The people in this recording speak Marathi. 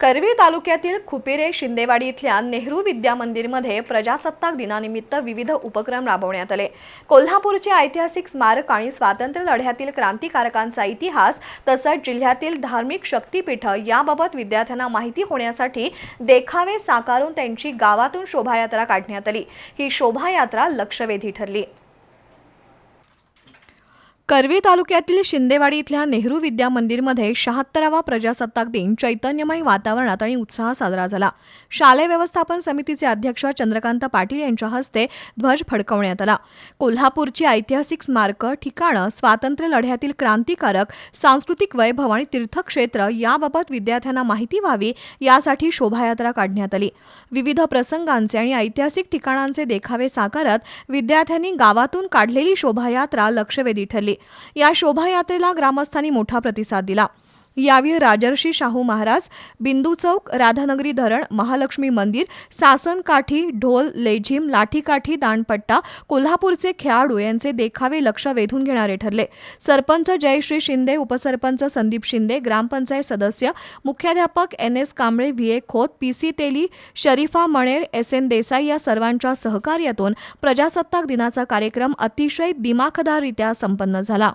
करवीर तालुक्यातील खुपिरे शिंदेवाडी इथल्या नेहरू विद्या मंदिरमध्ये प्रजासत्ताक दिनानिमित्त विविध उपक्रम राबवण्यात आले. कोल्हापूरचे ऐतिहासिक स्मारक आणि स्वातंत्र्य लढ्यातील क्रांतिकारकांचा इतिहास तसंच जिल्ह्यातील धार्मिक शक्तीपीठं याबाबत विद्यार्थ्यांना माहिती होण्यासाठी देखावे साकारून त्यांची गावातून शोभायात्रा काढण्यात आली. ही शोभायात्रा लक्षवेधी ठरली. करवी तालुक्यातील शिंदेवाडी इथल्या नेहरू विद्या मंदिरमध्ये शहात्तरावा प्रजासत्ताक दिन चैतन्यमय वातावरणात आणि उत्साह साजरा झाला. शालेय व्यवस्थापन समितीचे अध्यक्ष चंद्रकांत पाटील यांच्या हस्ते ध्वज फडकवण्यात आला. कोल्हापूरची ऐतिहासिक स्मारकं ठिकाणं स्वातंत्र्य लढ्यातील क्रांतिकारक सांस्कृतिक वैभव आणि तीर्थक्षेत्र याबाबत विद्यार्थ्यांना माहिती व्हावी यासाठी शोभायात्रा काढण्यात आली. विविध प्रसंगांचे आणि ऐतिहासिक ठिकाणांचे देखावे साकारत विद्यार्थ्यांनी गावातून काढलेली शोभायात्रा लक्षवेधी ठरली. या शोभायात्रेला ग्रामस्थांनी मोठा प्रतिसाद दिला. यावेळी राजर्षी शाहू महाराज बिंदू चौक राधानगरी धरण महालक्ष्मी मंदिर सासन काठी ढोल लेझिम लाठीकाठी दांडपट्टा कोल्हापूरचे खेळाडू यांचे देखावे लक्ष वेधून घेणारे ठरले. सरपंच जयश्री शिंदे उपसरपंच संदीप शिंदे ग्रामपंचायत सदस्य मुख्याध्यापक N S Kamble V A Khot P C Teli Sharifa Maner S N Desai या सर्वांच्या सहकार्यातून प्रजासत्ताक दिनाचा कार्यक्रम अतिशय दिमाखदाररित्या संपन्न झाला.